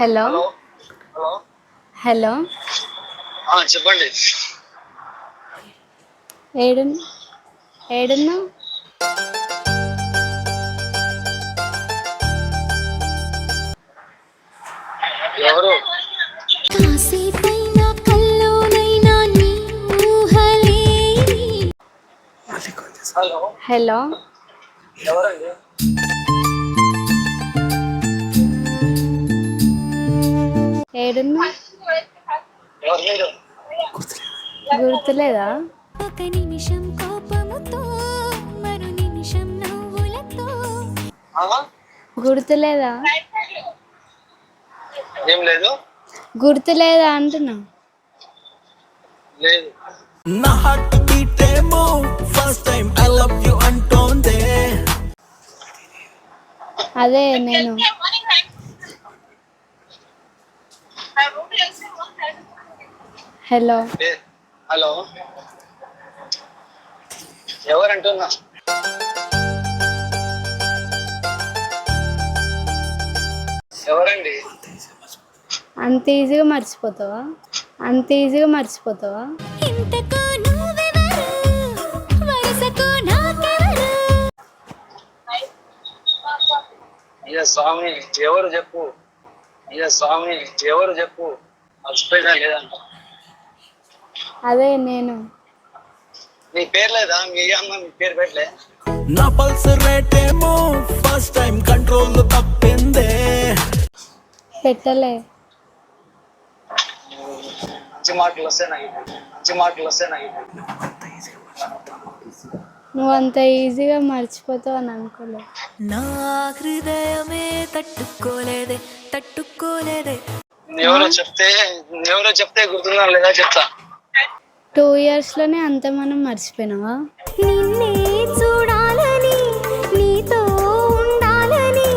Hello. Hello. Hello. Hello. ఆ, చెప్పండి. ఏడు ఏడున్నావు? ఎవరు? కాసేపైనా కల్లోనైనా నీ ఊహలే హలో. హలో. ఎవరండి? మీరు గుర్తులేదా? ఒక నిమిషం కోపముతో మరు నిమిషం నవ్వులతో? గుర్తులేదా? ఏం లేదు. గుర్తులేదా అంటున్నా? లేదు. నా హార్ట్ బీట్ ఏమో first time I love you అంటోందే. అదే నేను హలో హలో. ఎవరంటున్నా? ఎవరండి? అంత ఈజీగా మర్చిపోతావా? అంత ఈజీగా మర్చిపోతావా? స్వామి ఎవరు చెప్పు? ఇక స్వామి ఎవరు చెప్పు? మర్చిపోయినా లేదంట. అదే నేను. నీ పేరు లేదా? మీ అమ్మ మీ పేరు పెట్టలే. నా పల్స్ రేట్ ఏమో ఫస్ట్ టైం కంట్రోల్ తప్పిందే. పెట్టలే. మంచి మాటలు వస్తాయి నాకు మంచి మాటలు వస్తాయి నాకు నువ్వు అంత ఈజీగా మర్చిపోతావు అని అనుకోలేదు. నా హృదయమే తట్టుకోలేదే తట్టుకోలేదే. ఎవరో చెప్తే ఎవరో చెప్తే గుర్తుందా లేదా చెప్తా. టూ ఇయర్స్లోనే అంత మనం మర్చిపోయినావా? నిన్నే చూడాలని నీతో ఉండాలని.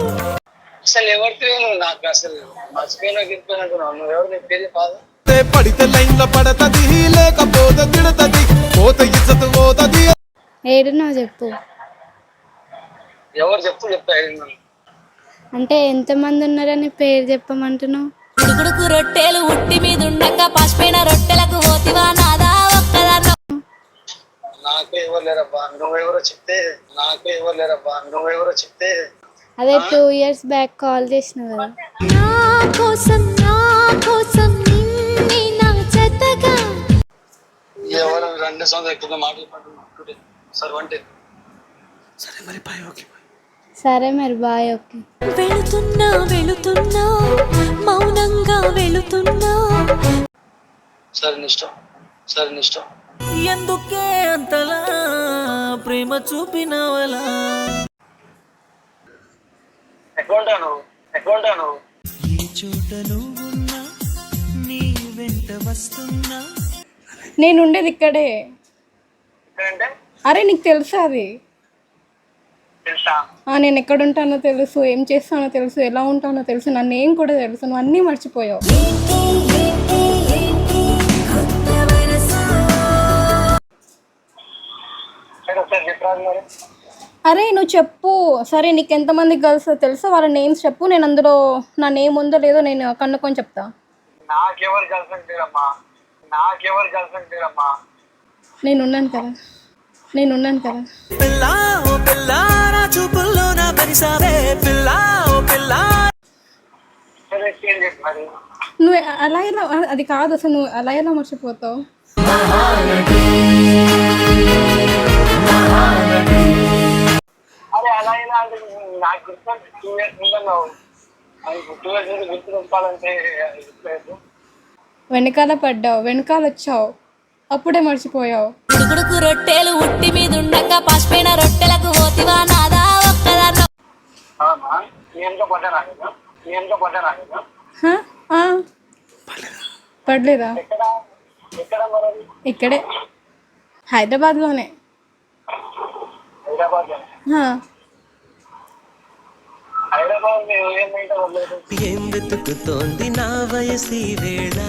అసలు ఎవరికి నువ్వు నాకు అసలు? మర్చిపోయినా గిరిపోయినట్టున్నావు నువ్వు ఎవరు? నీ పేరు కాదు. తే పడితే లైన్లో పడతది లేకపోతే తిడతది పోత ఇచ్చత పోతది ఏడున్నావు చెప్పు. ఎవరు చెప్తూ చెప్తా అంటే ఎంతమంది ఉన్నారని పేరు చెప్పమంటున్నావు? రొట్టెలు ఉట్టి మీద ఉండగా పసిపోయిన రొట్టెలకు పోతివా నాదా ఒక్కదాన్నో. నాకు ఎవరు లేరబ్బా నువ్వెవరో చెప్తే నాకు ఎవరు లేరబ్బా నువ్వెవరో చెప్తే. అదే టూ ఇయర్స్ బ్యాక్ కాల్ చేసిన కదా. నా కోసం నా కోసం నిన్నే నా చెత్తగా. ఎవరు రెండు సంవత్సరాలు ఎక్కువ మాట్లాడుకుంటున్నా సరే అంటే సరే మరి బాయ్ ఓకే సరే మరి బాయ్ ఓకే. వెళుతున్నా వెళుతున్నా మౌనంగా వెళుతున్నా. సరే నీ ఇష్టం. సరే నీ ఇష్టం. ఎందుకే అంతలా ప్రేమ చూపినవలా? ఎక్కడ ఉంటాను ఎక్కడ ఉంటాను ఏ చోట నువ్వున్నా నీ వెంట వస్తున్నా. నేను ఉండేది ఇక్కడే. ఎక్కడంటే అరే నీకు తెలుసా అది? నేను ఎక్కడ ఉంటానో తెలుసు ఏం చేస్తానో తెలుసు ఎలా ఉంటానో తెలుసు నన్ను ఏం కూడా తెలుసు నువ్వు అన్నీ మర్చిపోయావు. అరే నువ్వు చెప్పు. సరే నీకు ఎంతమంది గర్ల్స్ తెలుసో వాళ్ళ నేమ్స్ చెప్పు. నేను అందులో నా నేమ్ ఉందో లేదో నేను కనుక్కొని చెప్తా. నాకెవరు గర్ల్ ఫ్రెండ్ లేరమ్మా నాకెవరు గర్ల్ ఫ్రెండ్ లేరమ్మా నేను ఉన్నాను కదా. నేను ఉన్నాను కదా నువ్వు అలా ఎలా అది కాదు అసలు నువ్వు అలా ఎలా మర్చిపోతావు? వెనకాల పడ్డావు వెనకాల వచ్చావు. అప్పుడే మర్చిపోయావు. ఉడుకుడుకు రొట్టెలు ఉట్టి మీద ఉండగా పసిపోయిన రొట్టెలకు పోతివా నాదా? ఒక్కదాన్నో. పడలేదా? ఇక్కడే. హైదరాబాద్లోనే. హైదరాబాద్ హా. హైదరాబాద్ మేము ఏమైతే వదలేదు ఏం వెతుకుతోంది నా వయసి వేళ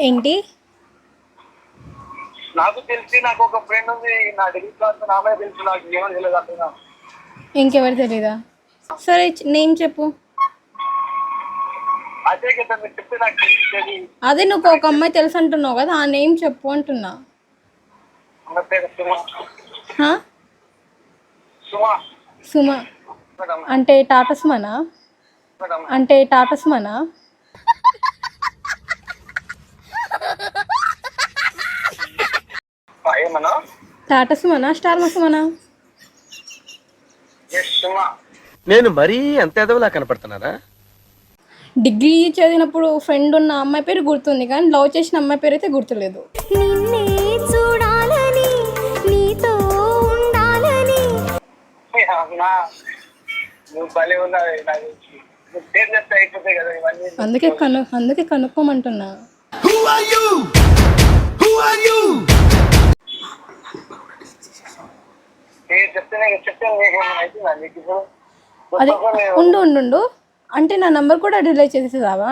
ఏంటి నాకు తెలిసి నాకు ఒక ఫ్రెండ్ ఉంది నా డిగ్రీ క్లాస్ నామే తెలుసు నాకు ఏమో తెలియదు అంటున్నా. ఇంకెవరు తెలీదా? సరే నేమ్ చెప్పు. అదే కదా మీరు చెప్తే నాకు అదే నువ్వు ఒక అమ్మాయి తెలుసు అంటున్నావు కదా ఆ నేమ్ చెప్పు అంటున్నా. అమ్మ పేరు సుమ. హా? సుమ. సుమ. మేడం. అంటే టాటా సుమనా? మేడం. అంటే టాటా సుమనా? ఏమన్నా టాటా సుమనా స్టార్ నేను మరీ అంత ఎదవలా కనపడుతున్నారా డిగ్రీ చదివినప్పుడు ఫ్రెండ్ ఉన్న అమ్మాయి పేరు గుర్తుంది కానీ లవ్ చేసిన అమ్మాయి పేరు అయితే గుర్తులేదు. నిన్నే చూడాలని నీతో ఉండాలని అమ్మా నువ్వు భలే ఉన్నావు నాకు తెలిసి. నువ్వు పేరు చెప్తే అయిపోతాయి కదా ఇవన్నీ అందుకే కను అందుకే కనుక్కోమంటున్నా పేరు చెప్తే నేను చెప్తే నీకు ఏమైనా అవుతుందా నీకు ఇప్పుడు అదే ఉండు ఉండు ఉండు. అంటే నా నంబర్ కూడా డిలీట్ చేసేసావా?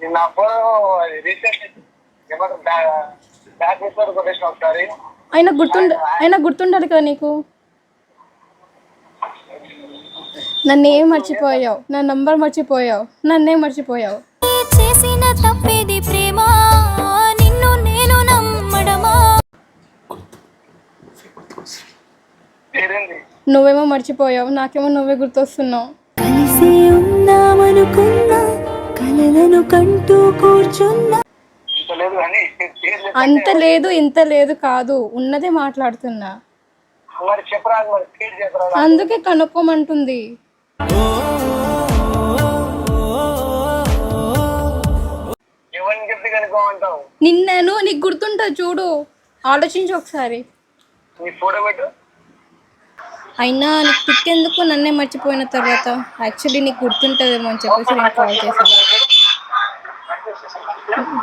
నేను నా ఫోన్ రీసెంట్ ఏమంటారు బ్యాక్ రిపోర్ట్ కొట్టేసిన ఒకసారి. అయినా గుర్తుండ అయినా గుర్తుండాలి కదా నీకు? నన్నేం మర్చిపోయావు? నా నంబర్ మర్చిపోయావు? నన్నేం మర్చిపోయావు? చేసిన తప్పేది నువ్వేమో మర్చిపోయావు నాకేమో నువ్వే గుర్తొస్తున్నావు. కలిసి ఉందామనుకున్నా కలలను కంటూ కూర్చున్నా. అంత లేదు ఇంత లేదు కాదు ఉన్నదే మాట్లాడుతున్నా. అందుకే కనుక్కోమంటుంది. నిన్నేను నీకు గుర్తుంటుంది చూడు ఆలోచించు ఒకసారి. నీ ఫోటో పెట్టు. అయినా నీకు పిక్ ఎందుకు నన్నే మర్చిపోయిన తర్వాత. యాక్చువల్లీ నీకు గుర్తుంటుందేమో అని చెప్పేసి నేను కాల్ చేశాను.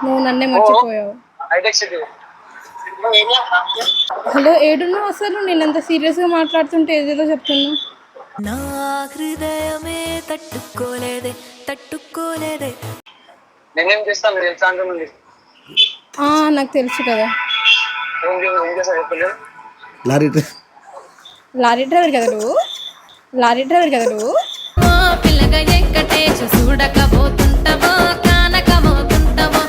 నువ్వు నన్నే మర్చిపోయావు. హలో ఏడున్నావు అసలు? నేను అంత సీరియస్గా మాట్లాడుతుంటే ఏదేదో చెప్తున్నా. నా హృదయమే తట్టుకోలేదే తట్టుకోలేదే. నేనేం చేస్తాను తెలుసా నాకు తెలుసు కదా. లారీ లారీ డ్రైవర్ కదా నువ్వు? లారీ డ్రైవర్ కదా నువ్వు? ఓ పిల్లగా ఎక్కటేసి చూడకపోతుంటావో కానకపోతుంటావో.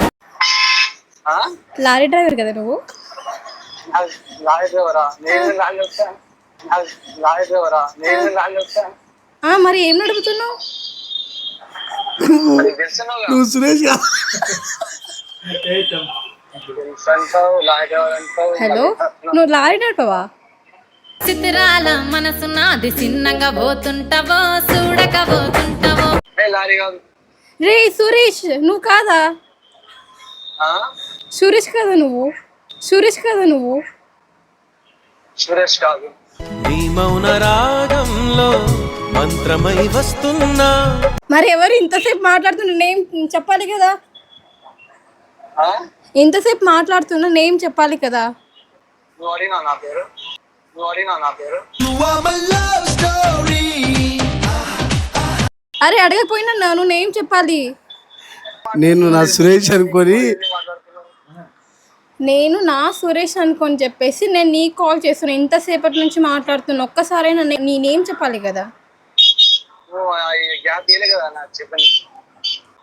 ఆ? లారీ డ్రైవర్ కదా నువ్వు? లారీ డ్రైవరా? నేను లారీ వస్తా. లారీ డ్రైవరా? నేను లారీ వస్తా. ఆ, మరి ఏం నడుపుతున్నావు. నువ్వు సురేష్ హలో నువ్వు లారీ నడిపావా? చిత్రాల మనసు నాది చిన్నగా పోతుంటావో లారీ కాదు. రే సురేష్ నువ్వు కాదా? సురేష్ కదా నువ్వు? సురేష్ కదా నువ్వు? సురేష్ కాదు. నీ మౌన రాగంలో మంత్రమై వస్తున్నా. మరి ఎవరు ఇంతసేపు మాట్లాడుతున్న నేమ్ చెప్పాలి కదా? ఇంతసేపు మాట్లాడుతున్న నేమ్ చెప్పాలి కదా? నా పేరు అరే అడగకపోయినా నువ్వు నేమ్ చెప్పాలి? నేను నా సురేష్ అనుకొని నేను నా సురేష్ అనుకొని చెప్పేసి నేను నీకు కాల్ చేస్తున్నా. ఇంతసేపటి నుంచి మాట్లాడుతున్నా. ఒక్కసారైనా నే- నీ నేమ్ చెప్పాలి కదా? నువ్వు ఆ ఈ గ్యాప్ ఇయ్యలే కదా నాకు చెప్పని.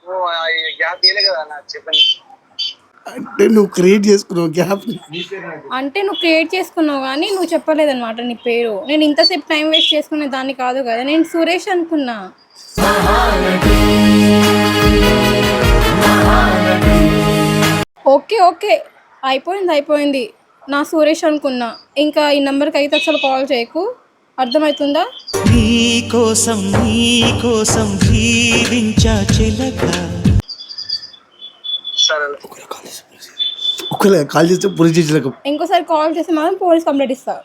నువ్వు ఆ ఈ గ్యాప్ ఇయ్యలే కదా నాకు చెప్పని. అంటే నువ్వు క్రియేట్ చేసుకున్నావు గ్యాప్ అంటే నువ్వు క్రియేట్ చేసుకున్నావు కానీ నువ్వు చెప్పలేదన్నమాట నీ పేరు. నేను ఇంతసేపు టైం వేస్ట్ చేసుకునే దాన్ని కాదు కదా నేను సురేష్ అనుకున్నా. Okay okay. అయిపోయింది అయిపోయింది. నా సురేష్ అనుకున్నా. ఇంకా ఈ నెంబర్కి అయితే అసలు కాల్ చేయకు. అర్థమవుతుందా? నీ కోసం నీ కోసం జీవించా చిలక. ఒకవేళ కాల్ చేస్తే పోలీస్ స్టేషన్లకు ఇంకోసారి కాల్ చేసి మాత్రం పోలీస్ కంప్లైంట్ ఇస్తా.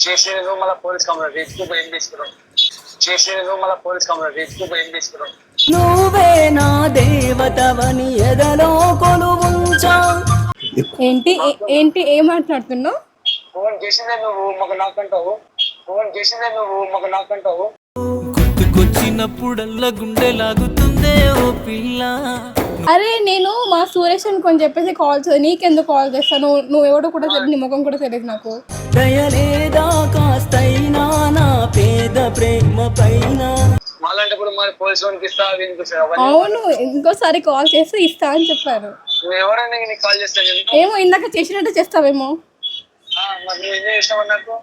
చేసి నువ్వు మళ్ళీ పోలీస్ కంప్లైంట్. పోయి ఏం తీసుకున్నావు? చేసి నువ్వు మళ్ళీ పోలీస్ కంప్లైంట్. పోయి ఏం తీసుకున్నావు? ఏంటి ఏ- ఏంటి ఏం మాట్లాడుతున్నావు? ఫోన్ చేసిందే నువ్వు మాకు నాకంటావు. ఫోన్ చేసిందే నువ్వు మాకు నాకంటావు. గుర్తుకొచ్చినప్పుడల్లా గుండె లాగుతుందే ఓ పిల్ల. అరే నేను మా సురేష్ అనుకొని చెప్పేసి కాల్ చే నీకెందుకు కాల్ చేస్తాను నువ్వు ఎవడో కూడా తెలియదు నీ ముఖం కూడా తెలియదు నాకు. దయలేదా కాస్తైనా పైన? మళ్ళంటే ఇప్పుడు మరి పోలీసు వానికి ఇస్తా దీనికి ఇస్తా అవన్నీ అవును ఇంకోసారి కాల్ చేస్తే ఇస్తా అని చెప్పారు. నువ్వు ఎవరైనా నీకు కాల్ చేస్తాను ఏమో ఇందాక చేసినట్టు చేస్తావేమో. ఆ, మరి నువ్వు ఏం చేసినావు నాకు?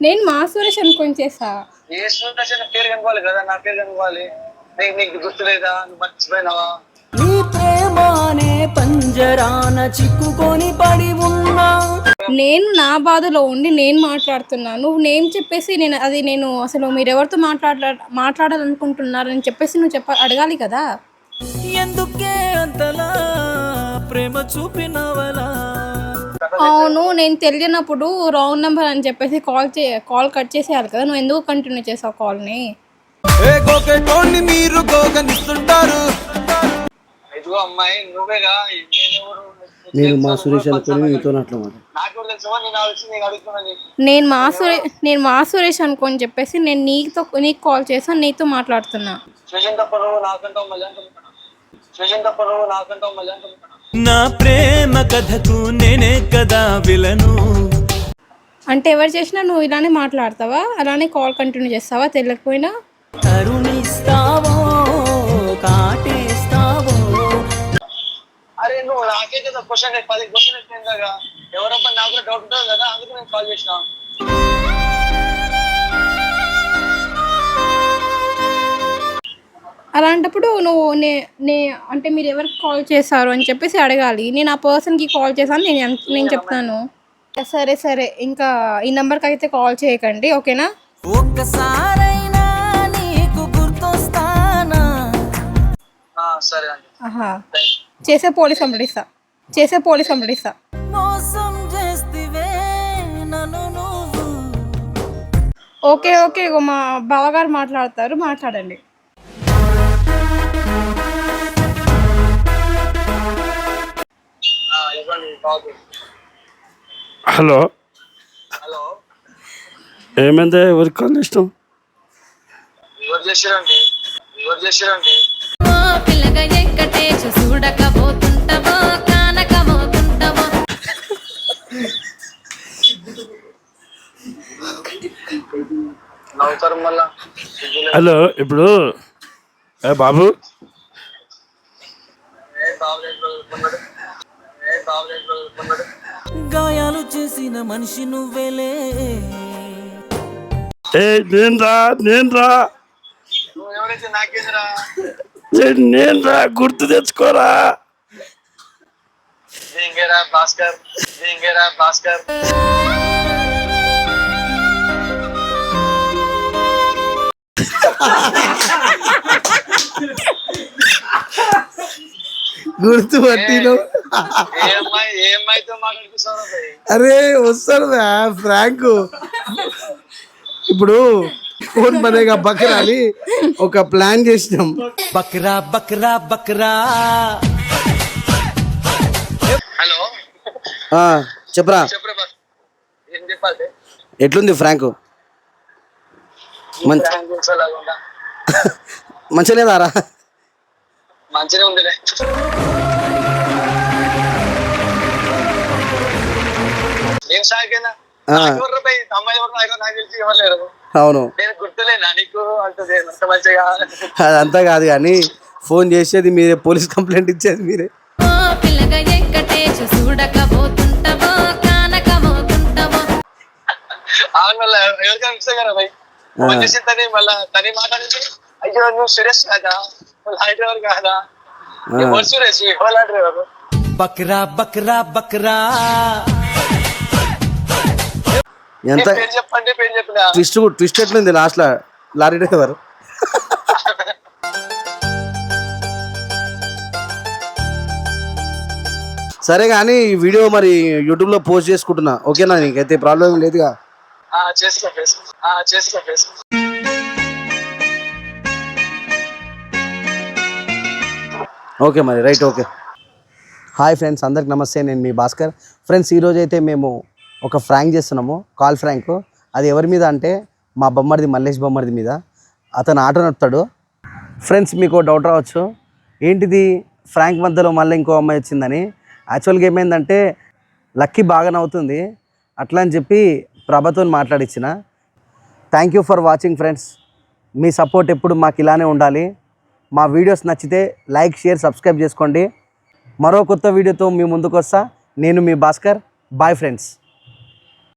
నేను మా సురేష్ అనుకొని చేసా ఏ స్టూడెంట్ పేరు కనుకోవాలి కదా నా పేరు కనుకోవాలి నీకు నీకు గుర్తులేదా? నువ్వు మర్చిపోయినావా? నీ ప్రేమానే పంజరాన చిక్కుకొని పడి ఉన్నా. నేను నా బాధలో ఉండి నేను మాట్లాడుతున్నా. నువ్వు నేమ్ చెప్పేసి నేను అది నేను అసలు మీరు ఎవరితో మాట్లాడ మాట్లాడాలనుకుంటున్నారని చెప్పేసి నువ్వు చెప్ప అడగాలి కదా? ఎందుకే అంతలా ప్రేమ చూపినవలా? అవును నేను తెలియనప్పుడు రాంగ్ నెంబర్ అని చెప్పేసి కాల్ చే కాల్ కట్ చేసేయాలి కదా. నువ్వు ఎందుకు కంటిన్యూ చేసావు కాల్ని? మీరు గోగనిస్తుంటారు? ఇదిగో అమ్మాయి నువ్వేగా నేను మా సురేష్ అనుకుని నీతో నేను మా సురే నేను మా సురేష్ అనుకొని చెప్పేసి నేను నీతో నీకు కాల్ చేసాను నీతో మాట్లాడుతున్నా. నా ప్రేమ కథకు నేనే కదా విలను. అంటే ఎవరు చేసినా నువ్వు ఇలానే మాట్లాడతావా? అలానే కాల్ కంటిన్యూ చేస్తావా? తెలియకపోయినా? కరుణిస్తావో నాకే కదా క్వశ్చన్ పది క్వశ్చన్ ఎవరప్ప నాకు కూడా డౌట్ ఉంటుంది కదా అందుకు నేను కాల్ చేసిన. అలాంటప్పుడు నువ్వు నే నే అంటే మీరు ఎవరికి కాల్ చేశారు అని చెప్పేసి అడగాలి. నేను ఆ పర్సన్కి కాల్ చేశాను నేను నేను చెప్తాను. సరే సరే. ఇంకా ఈ నెంబర్కి అయితే కాల్ చేయకండి ఓకేనా? ఒక్కసారైనా నీకు గుర్తొస్తానా? ఆ, సరే అండి. చేసే పోలీస్ కంప్లీట్ ఇస్తా. చేసే పోలీస్ కంప్లీట్ ఇస్తా. ఓకే ఓకే ఇగో మా బావగారు మాట్లాడతారు మాట్లాడండి. హలో. హలో. ఏమైంది? ఎవరికి కాల్ చేసినాం ఎవరు చేసిరండి. ఎవరు చేసిరండి. పిల్లగా ఎక్కటేసి హలో ఇప్పుడు ఏ బాబు? గాయాలు చేసిన మనిషి నువ్వేలే. ఏ నేను రా నేను రా నువ్వు ఎవరైతే నాకేందిరా నేను రా గుర్తు తెచ్చుకోరా. భాస్కర్ భాస్కర్. గుర్తు పట్టిన ఏ అమ్మాయి ఏ అమ్మాయితో మాట్లాడుతున్నావు భయ్? అరే వస్తాడు ఫ్రాంక్. ఇప్పుడు ఫోన్ పనేగా బకరా అని ఒక ప్లాన్ చేసినాం. బక్రా బక్రా బక్రా. హలో? ఆ, చెప్పరా. ఎట్లుంది ఫ్రాంక్? మంచి మంచిగా లేదారా మంచిగా ఉందిలే. సాగేనా? అవును. నేను మంచిగా. అదంతా కాదు కానీ ఫోన్ చేసేది మీరే పోలీస్ కంప్లైంట్ ఇచ్చేది మీరే. చూడకపోతుంటావో కానకపోతుంటావో అవును మళ్ళీ ఎవరికి అనిపిస్తాయి కదా భయ్ ఫోన్ చేసి తనే మళ్ళా తనే మాట్లాడింది అయ్యో నువ్వు సురేష్ కాదా? లారీ డ్రైవర్ కాదా? ఎవరు సురేష్ ఎవరు లారీ డ్రైవర్. బక్రా బక్రా బక్రా. ఎంత పేరు చెప్పండి పేరు చెప్పిన ట్విస్ట్ ట్విస్ట్ ఎట్లుంది లాస్ట్లో లారీ డ్రైవర్. సరే కానీ ఈ వీడియో మరి యూట్యూబ్లో పోస్ట్ చేసుకుంటున్నా. ఓకేనా నీకైతే ప్రాబ్లం లేదుగా. చేసుకో చేసుకో. చేసుకో ఓకే మరి రైట్ ఓకే. హాయ్ ఫ్రెండ్స్ అందరికి నమస్తే నేను మీ భాస్కర్. ఫ్రెండ్స్ ఈరోజు అయితే మేము ఒక ఫ్రాంక్ చేస్తున్నాము కాల్ ఫ్రాంక్. అది ఎవరి మీద అంటే మా బొమ్మడిది మల్లేష్ బొమ్మడిది మీద. అతను ఆటో నడుపుతాడు. ఫ్రెండ్స్ మీకు డౌట్ రావచ్చు. ఏంటిది ఫ్రాంక్ మధ్యలో మళ్ళీ ఇంకో అమ్మాయి వచ్చిందని? యాక్చువల్గా ఏమైందంటే లక్కీ బాగా నవ్వుతుంది. అట్లా అని చెప్పి ప్రభతో మాట్లాడించిన thank you for watching friends me support ఎప్పుడు మాకు ఇలానే ఉండాలి. మా వీడియోస్ నచ్చితే లైక్ షేర్ సబ్స్క్రైబ్ చేసుకోండి. మరో కొత్త వీడియోతో మీ ముందుకు వస్తా నేను మీ భాస్కర్. Bye friends